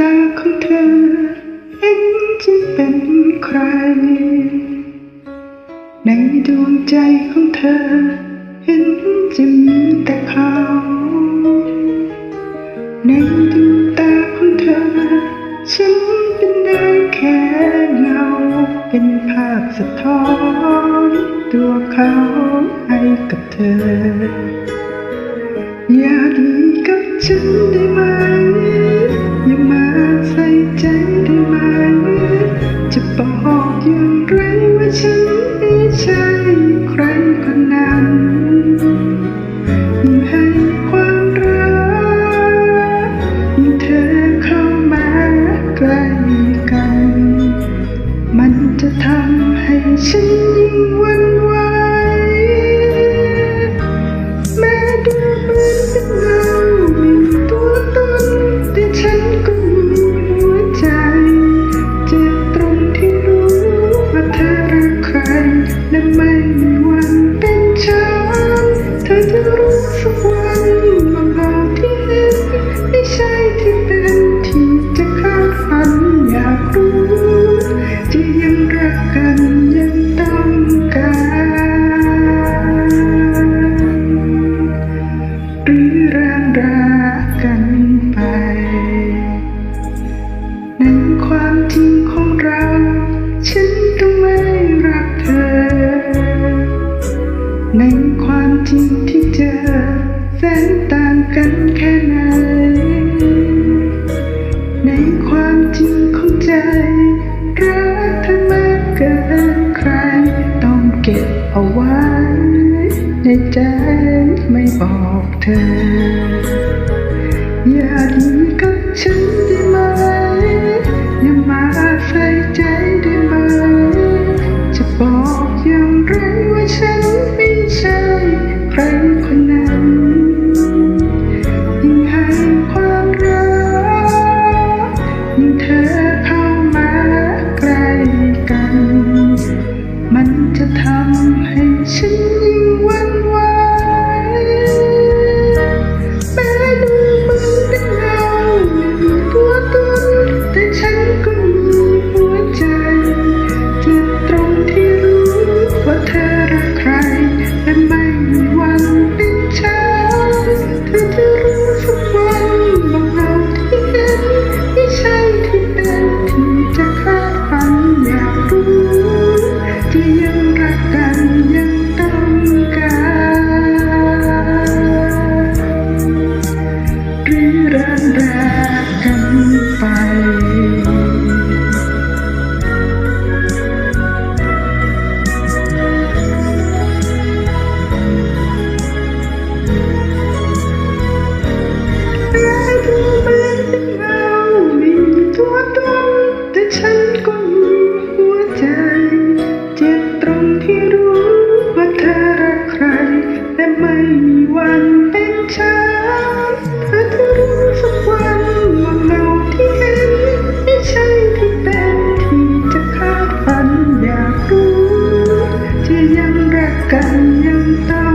ตาของเธอ เห็นจะเป็นใคร ในดวงใจของเธอ เห็นจะมีแต่เขาในดวงตาของเธอ ฉันเป็นได้แค่เงา เป็นภาพสะท้อนตัวเขาให้กับเธอ อยากดีกับฉันได้ไหม ทำให้ฉันยิ่งวัน เก็บเอาไว้ ในใจไม่บอกเธอ อย่าดีก็ 感应到。